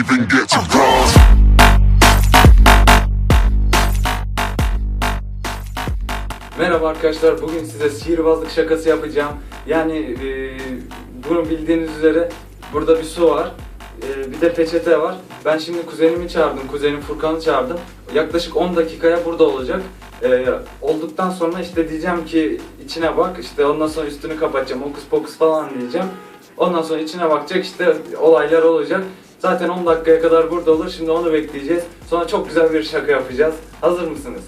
even get to cross. Merhaba arkadaşlar, bugün size sihirbazlık şakası yapacağım. Yani e, bunu bildiğiniz üzere burada bir su var, e, bir de peçete var. Ben şimdi kuzenimi çağırdım, kuzenim Furkan'ı çağırdım. Yaklaşık 10 dakikaya burada olacak. E, olduktan sonra işte diyeceğim ki içine bak, işte ondan sonra üstünü kapatacağım, okus pokus falan diyeceğim. Ondan sonra içine bakacak, işte olaylar olacak. Zaten 10 dakikaya kadar burada olur, şimdi onu bekleyeceğiz. Sonra çok güzel bir şaka yapacağız. Hazır mısınız?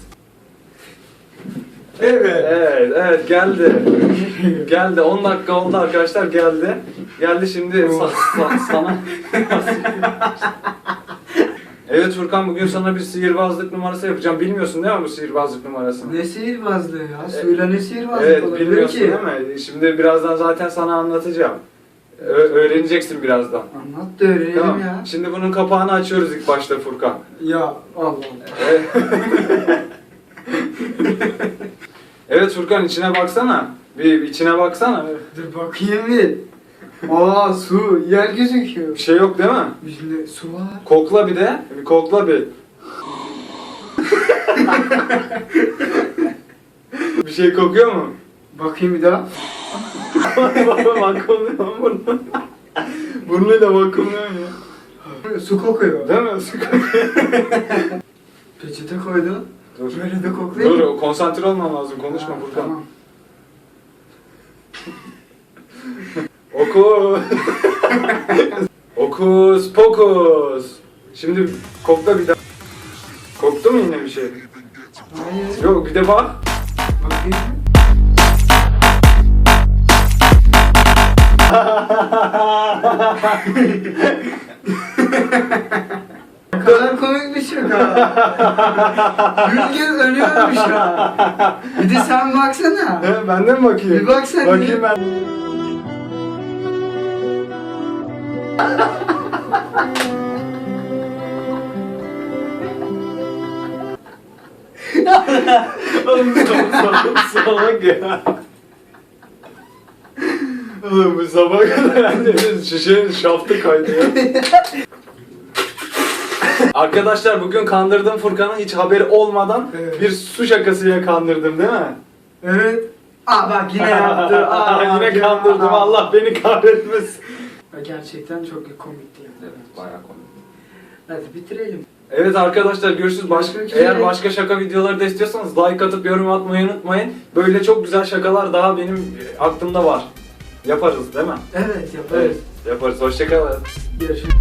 Evet. Evet, evet geldi. geldi. 10 dakika oldu arkadaşlar geldi. Geldi şimdi sa- sa- sana. evet Furkan bugün sana bir sihirbazlık numarası yapacağım. Bilmiyorsun değil mi bu sihirbazlık numarasını? Ne sihirbazlığı ya? Suyla ne sihirbazlık Evet olabilir bilmiyorsun ki? değil mi? Şimdi birazdan zaten sana anlatacağım. Ö- öğreneceksin birazdan. Anlat da öğrenelim Tamam. ya. Şimdi bunun kapağını açıyoruz ilk başta Furkan. Ya Allah Allah. Evet. evet Furkan içine baksana. Bir içine baksana. Dur bakayım bir. Aa su, yer gözüküyor. Bir şey yok değil mi? Yüzünde su var. Kokla bir de. Bir kokla bir. bir şey kokuyor mu? Bakayım bir daha. Baba vakumluyor burnu. Burnuyla vakumluyor ya. Su kokuyor. Değil mi? Su kokuyor. Peçete koydun. Dur. Böyle de koklayayım. Dur konsantre olman lazım. Konuşma Furkan. Tamam. Oku. Okus pokus. Şimdi kokla bir daha. Koktu mu yine bir şey? Hayır. Yok bir de bak. Bakayım. Ne kadar komik bir şaka. Gül ölüyormuş ya. Bir de sen baksana. He, ben de mi bakayım? Bir bak sen Bakayım ben. Oğlum salak salak ya. Bu sabah kadar annemiz şişenin şaftı kaydı ya. Arkadaşlar bugün kandırdım Furkan'ın hiç haberi olmadan Evet. bir su şakasıyla kandırdım değil mi? Evet. Aa bak yine yaptı. Aa, Yine kandırdım Allah beni kahretmesin. Gerçekten çok komikti yani. Evet bayağı komik. Hadi bitirelim. Evet arkadaşlar görüşürüz. Başka, Görüşmek üzere. eğer başka şaka videoları da istiyorsanız like atıp yorum atmayı unutmayın. Böyle çok güzel şakalar daha benim e, aklımda var. Yaparız değil mi? Evet yaparız. Evet yaparız. Hoşçakalın. Görüşürüz.